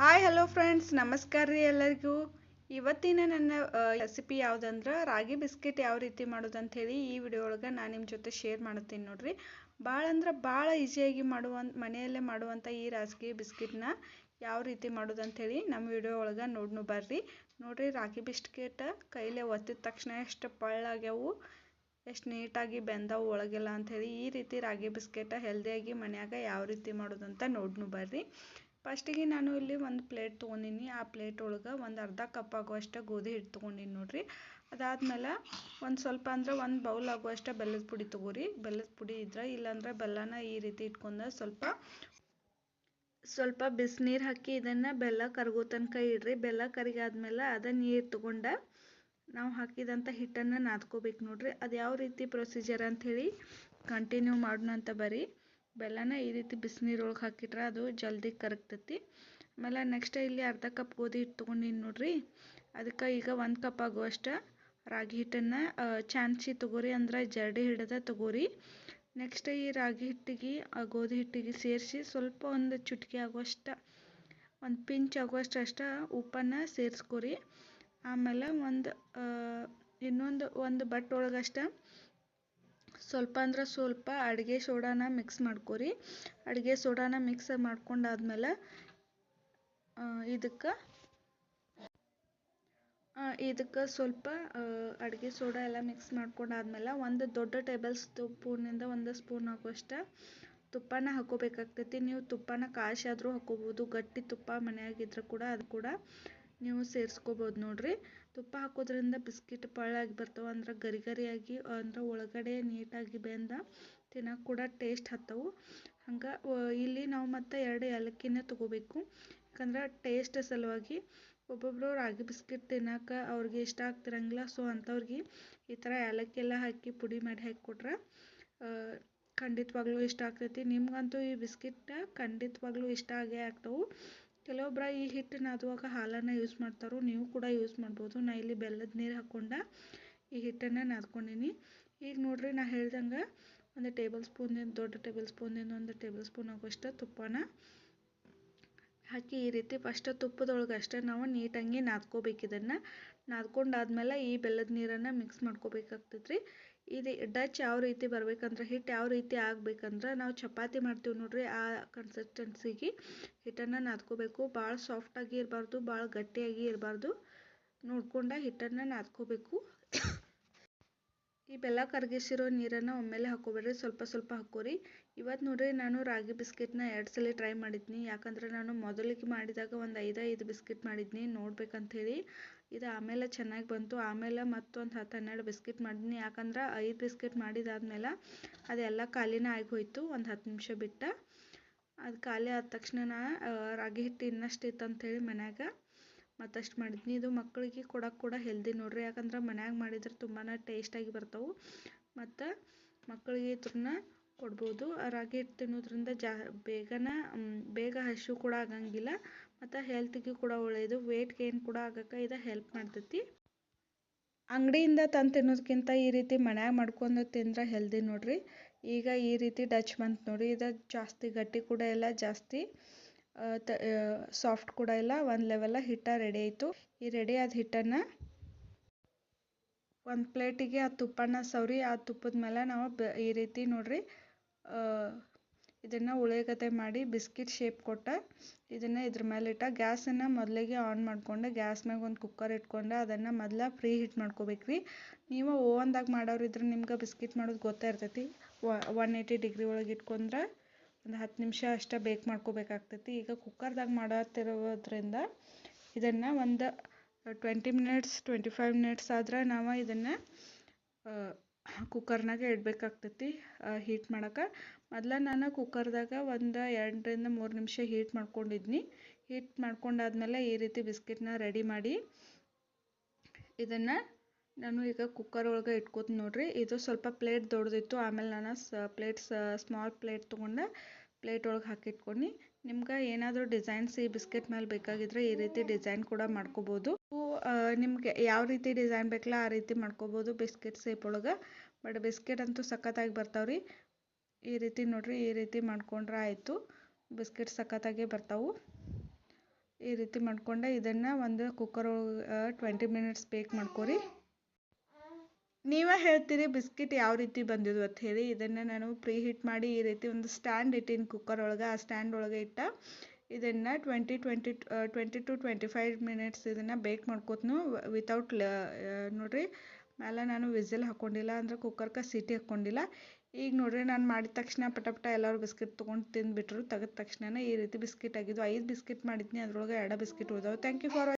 Hi hello friends ನಮಸ್ಕಾರ ರೀ ಎಲ್ಲರಿಗೂ. ಇವತ್ತಿನ ನನ್ನ ರೆಸಿಪಿ ಯಾವುದಂದ್ರೆ ರಾಗಿ ಬಿಸ್ಕೆಟ್ ಯಾವ ರೀತಿ ಮಾಡೋದಂತ ಹೇಳಿ ಈ ವಿಡಿಯೋ ಒಳಗೆ ನಾನು ನಿಮ್ಮ ಜೊತೆ ಶೇರ್ ಮಾಡ್ತೀನಿ ನೋಡ್ರಿ. ಭಾಳ ಅಂದ್ರೆ ಭಾಳ ಈಸಿಯಾಗಿ ಮಾಡುವಂಥ ಮನೆಯಲ್ಲೇ ಮಾಡುವಂಥ ಈ ರಾಗಿ ಬಿಸ್ಕೆಟ್ನ ಯಾವ ರೀತಿ ಮಾಡೋದಂಥೇಳಿ ನಮ್ಮ ವಿಡಿಯೋ ಒಳಗೆ ನೋಡ್ನು ಬರ್ರಿ. ನೋಡ್ರಿ, ರಾಗಿ ಬಿಸ್ಕೆಟ್ ಕೈಲೇ ಒತ್ತಿದ ತಕ್ಷಣ ಎಷ್ಟು ಪಳ್ಳಾಗ್ಯಾವು ಎಷ್ಟು ನೀಟಾಗಿ ಬೆಂದವು ಒಳಗೆಲ್ಲ ಅಂಥೇಳಿ ಈ ರೀತಿ ರಾಗಿ ಬಿಸ್ಕೆಟ ಹೆಲ್ದಿಯಾಗಿ ಮನ್ಯಾಗ ಯಾವ ರೀತಿ ಮಾಡೋದಂತ ನೋಡ್ನು ಬರ್ರಿ. ಫಸ್ಟಿಗೆ ನಾನು ಇಲ್ಲಿ ಒಂದು ಪ್ಲೇಟ್ ತೊಗೊಂಡೀನಿ. ಆ ಪ್ಲೇಟ್ ಒಳಗೆ ಒಂದು ಅರ್ಧ ಕಪ್ ಆಗುವಷ್ಟು ಗೋಧಿ ಹಿಟ್ಟು ತೊಗೊಂಡಿನಿ ನೋಡಿರಿ. ಅದಾದ್ಮೇಲೆ ಒಂದು ಸ್ವಲ್ಪ ಅಂದ್ರೆ ಒಂದು ಬೌಲ್ ಆಗುವಷ್ಟು ಬೆಲ್ಲದ ಪುಡಿ ತೊಗೋರಿ. ಬೆಲ್ಲದ ಪುಡಿ ಇದ್ರೆ ಇಲ್ಲಾಂದ್ರೆ ಬೆಲ್ಲನ ಈ ರೀತಿ ಇಟ್ಕೊಂಡು ಸ್ವಲ್ಪ ಸ್ವಲ್ಪ ಬಿಸಿನೀರು ಹಾಕಿ ಇದನ್ನು ಬೆಲ್ಲ ಕರಗೋ ತನಕ ಇಡ್ರಿ. ಬೆಲ್ಲ ಕರಿಗಾದ್ಮೇಲೆ ಅದ ನೀರು ತೊಗೊಂಡ ನಾವು ಹಾಕಿದಂಥ ಹಿಟ್ಟನ್ನು ನಾದ್ಕೋಬೇಕು ನೋಡ್ರಿ. ಅದು ಯಾವ ರೀತಿ ಪ್ರೊಸೀಜರ್ ಅಂಥೇಳಿ ಕಂಟಿನ್ಯೂ ಮಾಡೋಣ ಅಂತ ಬರೀ. ಬೆಲ್ಲನ ಈ ರೀತಿ ಬಿಸಿನೀರೊಳಗೆ ಹಾಕಿಟ್ರೆ ಅದು ಜಲ್ದಿ ಕರಗ್ತೈತಿ. ಆಮೇಲೆ ನೆಕ್ಸ್ಟ್ ಇಲ್ಲಿ ಅರ್ಧ ಕಪ್ ಗೋಧಿ ಹಿಟ್ಟು ತೊಗೊಂಡಿನಿ ನೋಡ್ರಿ. ಅದಕ್ಕೆ ಈಗ ಒಂದು ಕಪ್ ಆಗುವಷ್ಟು ರಾಗಿ ಹಿಟ್ಟನ್ನು ಚಾನ್ಚಿ ತೊಗೋರಿ ಅಂದ್ರೆ ಜರಡಿ ಹಿಡ್ದ ತೊಗೋರಿ. ನೆಕ್ಸ್ಟ್ ಈ ರಾಗಿ ಹಿಟ್ಟಿಗೆ ಗೋಧಿ ಹಿಟ್ಟಿಗೆ ಸೇರಿಸಿ ಸ್ವಲ್ಪ ಒಂದು ಚುಟ್ಕಿ ಆಗುವಷ್ಟು, ಒಂದು ಪಿಂಚ್ ಆಗುವಷ್ಟು ಅಷ್ಟು ಉಪ್ಪನ್ನು ಸೇರಿಸ್ಕೊರಿ. ಆಮೇಲೆ ಒಂದು ಇನ್ನೊಂದು, ಒಂದು ಬಟ್ ಒಳಗಷ್ಟು ಸ್ವಲ್ಪ ಅಂದ್ರೆ ಸ್ವಲ್ಪ ಅಡುಗೆ ಸೋಡಾನ ಮಿಕ್ಸ್ ಮಾಡ್ಕೊರಿ. ಅಡುಗೆ ಸೋಡಾನ ಮಿಕ್ಸ್ ಮಾಡ್ಕೊಂಡಾದ್ಮೇಲೆ ಇದಕ್ಕೆ ಇದಕ್ಕೆ ಸ್ವಲ್ಪ ಅಡುಗೆ ಸೋಡಾ ಎಲ್ಲ ಮಿಕ್ಸ್ ಮಾಡ್ಕೊಂಡಾದ್ಮೇಲೆ ಒಂದು ದೊಡ್ಡ ಟೇಬಲ್ ಸ್ಪೂನಿಂದ ಒಂದು ಸ್ಪೂನ್ ಆಗುವಷ್ಟು ತುಪ್ಪನ ಹಾಕೋಬೇಕಾಗ್ತೈತಿ. ನೀವು ತುಪ್ಪನ ಕಾಯಿಸಿ ಆದರೂ ಹಾಕೋಬೋದು, ಗಟ್ಟಿ ತುಪ್ಪ ಮನೆಯಾಗಿದ್ರೆ ಕೂಡ ಅದು ಕೂಡ ನೀವು ಸೇರಿಸ್ಕೋಬೋದು ನೋಡ್ರಿ. ತುಪ್ಪ ಹಾಕೋದ್ರಿಂದ ಬಿಸ್ಕಿಟ್ ಪಳ್ಳಾಗಿ ಬರ್ತವೆ ಅಂದ್ರೆ ಗರಿ ಗರಿಯಾಗಿ ಅಂದ್ರೆ ಒಳಗಡೆ ನೀಟಾಗಿ ಬೆಂದ ತಿನ್ನೋಕೆ ಕೂಡ ಟೇಸ್ಟ್ ಹತ್ತವು. ಹಂಗೆ ಇಲ್ಲಿ ನಾವು ಮತ್ತೆ ಎರಡು ಏಲಕ್ಕಿನೇ ತೊಗೋಬೇಕು. ಯಾಕಂದ್ರೆ ಟೇಸ್ಟ್ ಸಲುವಾಗಿ ಒಬ್ಬೊಬ್ಬರು ರಾಗಿ ಬಿಸ್ಕಿಟ್ ತಿನ್ನೋಕೆ ಅವ್ರಿಗೆ ಇಷ್ಟ ಆಗ್ತಿರಂಗಿಲ್ಲ. ಸೊ ಅಂಥವ್ರಿಗೆ ಈ ಥರ ಏಲಕ್ಕಿ ಎಲ್ಲ ಹಾಕಿ ಪುಡಿ ಮಾಡಿ ಹಾಕಿ ಕೊಟ್ರೆ ಖಂಡಿತವಾಗ್ಲೂ ಇಷ್ಟ ಆಗ್ತೈತಿ. ನಿಮ್ಗಂತೂ ಈ ಬಿಸ್ಕಿಟ್ ಖಂಡಿತವಾಗ್ಲೂ ಇಷ್ಟ ಆಗೇ ಆಗ್ತವೆ. ಕೆಲವೊಬ್ರು ಈ ಹಿಟ್ಟು ನಾದುವಾಗ ಹಾಲನ್ನು ಯೂಸ್ ಮಾಡ್ತಾರೋ, ನೀವು ಕೂಡ ಯೂಸ್ ಮಾಡ್ಬೋದು. ನಾ ಇಲ್ಲಿ ಬೆಲ್ಲದ ನೀರು ಹಾಕ್ಕೊಂಡು ಈ ಹಿಟ್ಟನ್ನು ನಾದ್ಕೊಂಡೀನಿ. ಈಗ ನೋಡ್ರಿ, ನಾ ಹೇಳ್ದಂಗೆ ಒಂದು ಟೇಬಲ್ ಸ್ಪೂನಿಂದ ದೊಡ್ಡ ಟೇಬಲ್ ಸ್ಪೂನಿಂದ ಒಂದು ಟೇಬಲ್ ಸ್ಪೂನ್ ಆಗುವಷ್ಟು ತುಪ್ಪನ ಹಾಕಿ ಈ ರೀತಿ ಫಸ್ಟ್ ತುಪ್ಪದೊಳಗೆ ಅಷ್ಟೇ ನಾವು ನೀಟಾಗಿ ನಾದ್ಕೋಬೇಕು ಇದನ್ನು. ನಾದ್ಕೊಂಡಾದ್ಮೇಲೆ ಈ ಬೆಲ್ಲದ ನೀರನ್ನು ಮಿಕ್ಸ್ ಮಾಡ್ಕೋಬೇಕಾಗ್ತೈತ್ರಿ. ಇದು ಡಚ್ ಯಾವ ರೀತಿ ಬರ್ಬೇಕಂದ್ರೆ ಹಿಟ್ಟು ಯಾವ ರೀತಿ ಆಗ್ಬೇಕಂದ್ರೆ ನಾವು ಚಪಾತಿ ಮಾಡ್ತೀವಿ ನೋಡ್ರಿ ಆ ಕನ್ಸಿಸ್ಟೆನ್ಸಿಗೆ ಹಿಟ್ಟನ್ನು ನಾದ್ಕೋಬೇಕು. ಭಾಳ ಸಾಫ್ಟಾಗಿ ಇರಬಾರ್ದು ಭಾಳ ಗಟ್ಟಿಯಾಗಿ ಇರಬಾರ್ದು. ನೋಡ್ಕೊಂಡ ಹಿಟ್ಟನ್ನು ನಾದ್ಕೋಬೇಕು. ಈ ಬೆಲ್ಲ ಕರಗಿಸಿರೋ ನೀರನ್ನು ಒಮ್ಮೆಲೆ ಹಾಕೋಬೇಡ್ರಿ ಸ್ವಲ್ಪ ಸ್ವಲ್ಪ ಹಾಕೋರಿ ಇವತ್ತು ನೋಡ್ರಿ ನಾನು ರಾಗಿ ಬಿಸ್ಕೆಟ್ನ ಎರಡು ಸಲ ಟ್ರೈ ಮಾಡಿದ್ನಿ. ಯಾಕಂದ್ರೆ ನಾನು ಮೊದಲಿಗೆ ಮಾಡಿದಾಗ ಒಂದು ಐದು ಐದು ಬಿಸ್ಕೆಟ್ ಮಾಡಿದ್ನಿ. ನೋಡ್ಬೇಕಂಥೇಳಿ ಇದು ಆಮೇಲೆ ಚೆನ್ನಾಗಿ ಬಂತು. ಆಮೇಲೆ ಮತ್ತೊಂದು ಹತ್ತು ಹನ್ನೆರಡು ಬಿಸ್ಕೆಟ್ ಮಾಡಿದ್ನಿ. ಯಾಕಂದ್ರೆ ಐದು ಬಿಸ್ಕೆಟ್ ಮಾಡಿದಾದ್ಮೇಲೆ ಅದೆಲ್ಲ ಖಾಲಿನ ಆಗಿ ಹೋಯ್ತು ಒಂದು ಹತ್ತು ನಿಮಿಷ ಬಿಟ್ಟು. ಅದು ಖಾಲಿ ಆದ ತಕ್ಷಣ ರಾಗಿ ಹಿಟ್ಟು ಇನ್ನಷ್ಟು ಇತ್ತು ಅಂಥೇಳಿ ಮತ್ತಷ್ಟು ಮಾಡಿದ್ನಿ. ಇದು ಮಕ್ಕಳಿಗೆ ಕೊಡೋಕೆ ಕೂಡ ಹೆಲ್ದಿ ನೋಡ್ರಿ. ಯಾಕಂದ್ರೆ ಮನ್ಯಾಗ ಮಾಡಿದ್ರೆ ತುಂಬಾ ಟೇಸ್ಟಾಗಿ ಬರ್ತವೆ. ಮತ್ತು ಮಕ್ಕಳಿಗೆ ಇದನ್ನ ಕೊಡ್ಬೋದು. ರಾಗಿ ಹಿಟ್ಟು ತಿನ್ನೋದ್ರಿಂದ ಜಾ, ಬೇಗನ ಬೇಗ ಹಸಿವು ಕೂಡ ಆಗಂಗಿಲ್ಲ. ಮತ್ತು ಹೆಲ್ತ್ಗೆ ಕೂಡ ಒಳ್ಳೆಯದು ವೇಟ್ ಗೇನ್ ಕೂಡ ಆಗಕ್ಕೆ ಇದು ಹೆಲ್ಪ್ ಮಾಡ್ತೈತಿ. ಅಂಗಡಿಯಿಂದ ತಂದು ತಿನ್ನೋದಕ್ಕಿಂತ ಈ ರೀತಿ ಮನ್ಯಾಗ ಮಾಡ್ಕೊಂಡು ತಿಂದ್ರೆ ಹೆಲ್ದಿ ನೋಡ್ರಿ. ಈಗ ಈ ರೀತಿ ಡಚ್ ಬಂತು ನೋಡಿ ಇದು ಜಾಸ್ತಿ, ಗಟ್ಟಿ ಕೂಡ ಇಲ್ಲ, ಜಾಸ್ತಿ. ಸಾಫ್ಟ್ ಕೂಡ ಇಲ್ಲ. ಒಂದು ಲೆವೆಲ್ಲ ಹಿಟ್ಟ ರೆಡಿ ಆಯಿತು. ಈ ರೆಡಿ ಆದ ಹಿಟ್ಟನ್ನು ಒಂದು ಪ್ಲೇಟಿಗೆ ಆ ತುಪ್ಪನ ಸವರಿ, ಆ ತುಪ್ಪದ ಮೇಲೆ ನಾವು ಈ ರೀತಿ ನೋಡ್ರಿ ಇದನ್ನು ಉಳಿಗತೆ ಮಾಡಿ ಬಿಸ್ಕಿಟ್ ಶೇಪ್ ಕೊಟ್ಟ ಇದನ್ನು ಇದ್ರ ಮೇಲೆ ಇಟ್ಟ ಗ್ಯಾಸನ್ನು ಮೊದಲಿಗೆ ಆನ್ ಮಾಡ್ಕೊಂಡು ಗ್ಯಾಸ್ ಮ್ಯಾಗ ಒಂದು ಕುಕ್ಕರ್ ಇಟ್ಕೊಂಡು ಅದನ್ನು ಮೊದಲ ಫ್ರೀ ಹೀಟ್ ಮಾಡ್ಕೋಬೇಕ್ರಿ. ನೀವು ಓವನ್ದಾಗ ಮಾಡೋರಿದ್ರೆ ನಿಮ್ಗೆ ಬಿಸ್ಕಿಟ್ ಮಾಡೋದು ಗೊತ್ತೇ ಇರ್ತೈತಿ. ಒನ್ ಏಯ್ಟಿ ಡಿಗ್ರಿ ಒಳಗೆ ಇಟ್ಕೊಂಡ್ರೆ ಒಂದು ಹತ್ತು ನಿಮಿಷ ಅಷ್ಟೇ ಬೇಕ್ ಮಾಡ್ಕೋಬೇಕಾಗ್ತೈತಿ. ಈಗ ಕುಕ್ಕರ್ದಾಗ ಮಾಡತ್ತಿರೋದ್ರಿಂದ ಇದನ್ನು ಒಂದು twenty minutes twenty five minutes ಆದ್ರೆ ನಾವು ಇದನ್ನು ಕುಕ್ಕರ್ನಾಗೆ ಇಡಬೇಕಾಗ್ತೈತಿ ಹೀಟ್ ಮಾಡೋಕೆ. ಮೊದಲ ನಾನು ಕುಕ್ಕರ್ದಾಗ ಒಂದು ಎರಡರಿಂದ ಮೂರು ನಿಮಿಷ ಹೀಟ್ ಮಾಡ್ಕೊಂಡಿದ್ನಿ. ಹೀಟ್ ಮಾಡ್ಕೊಂಡಾದ್ಮೇಲೆ ಈ ರೀತಿ ಬಿಸ್ಕಿಟ್ನ ರೆಡಿ ಮಾಡಿ ಇದನ್ನು ನಾನು ಈಗ ಕುಕ್ಕರ್ ಒಳಗೆ ಇಟ್ಕೋತೀನಿ ನೋಡಿರಿ. ಇದು ಸ್ವಲ್ಪ ಪ್ಲೇಟ್ ದೊಡ್ಡದಿತ್ತು ಆಮೇಲೆ ನಾನು ಸ ಪ್ಲೇಟ್ ಸ್ಮಾಲ್ ಪ್ಲೇಟ್ ತೊಗೊಂಡು. ಪ್ಲೇಟ್ ಒಳಗೆ ಹಾಕಿಟ್ಕೊಂಡು ನಿಮ್ಗೆ ಏನಾದರೂ ಡಿಸೈನ್ಸ್ ಈ ಬಿಸ್ಕೆಟ್ ಮೇಲೆ ಬೇಕಾಗಿದ್ರೆ ಈ ರೀತಿ ಡಿಸೈನ್ ಕೂಡ ಮಾಡ್ಕೋಬೋದು. ನಿಮಗೆ ಯಾವ ರೀತಿ ಡಿಸೈನ್ ಬೇಕಲ್ಲ ಆ ರೀತಿ ಮಾಡ್ಕೋಬೋದು ಬಿಸ್ಕೆಟ್ ಸೇಪ್ ಒಳಗೆ. ಬಟ್ ಬಿಸ್ಕೆಟ್ ಅಂತೂ ಸಖತ್ತಾಗಿ ಬರ್ತಾವ್ರಿ. ಈ ರೀತಿ ನೋಡ್ರಿ, ಈ ರೀತಿ ಮಾಡ್ಕೊಂಡ್ರೆ ಆಯಿತು. ಬಿಸ್ಕೆಟ್ ಸಖತ್ತಾಗೇ ಬರ್ತಾವು. ಈ ರೀತಿ ಮಾಡ್ಕೊಂಡೆ. ಇದನ್ನು ಒಂದು ಕುಕ್ಕರ್ ಒಳಗೆ ಟ್ವೆಂಟಿ ಮಿನಿಟ್ಸ್ ಬೇಕ್ ಮಾಡ್ಕೊರಿ. ನೀವೇ ಹೇಳ್ತೀರಿ ಬಿಸ್ಕಿಟ್ ಯಾವ ರೀತಿ ಬಂದಿದ್ವು ಅಂತ ಹೇಳಿ, ಇದನ್ನು ನಾನು ಪ್ರೀ ಹೀಟ್ ಮಾಡಿ ಈ ರೀತಿ ಒಂದು ಸ್ಟ್ಯಾಂಡ್ ಇಟ್ಟಿನ ಕುಕ್ಕರ್ ಒಳಗೆ. ಆ ಸ್ಟ್ಯಾಂಡ್ ಒಳಗೆ ಇಟ್ಟ ಇದನ್ನು twenty twenty twenty to twenty five minutes ಇದನ್ನು ಬೇಕ್ ಮಾಡ್ಕೋತ್ನು ವಿತೌಟ್ ನೋಡಿರಿ ಮೇಲೆ ನಾನು ವಿಸಿಲ್ ಹಾಕ್ಕೊಂಡಿಲ್ಲ ಅಂದ್ರೆ ಕುಕ್ಕರ್ಗೆ ಸಿಟಿ ಹಾಕ್ಕೊಂಡಿಲ್ಲ ಈಗ ನೋಡಿರಿ ನಾನು ಮಾಡಿದ ತಕ್ಷಣ ಪಟ ಪಟ ಎಲ್ಲರೂ ಬಿಸ್ಕಿಟ್ ತೊಗೊಂಡು ತಿಂದುಬಿಟ್ರು, ತೆಗೆದ ತಕ್ಷಣ ಈ ರೀತಿ ಬಿಸ್ಕಿಟ್ ಆಗಿದ್ದು ಐದು ಬಿಸ್ಕಿಟ್ ಮಾಡಿದ್ನಿ, ಅದರೊಳಗೆ ಎರಡು ಬಿಸ್ಕಿಟ್ ಉಳಿದವು. Thank you for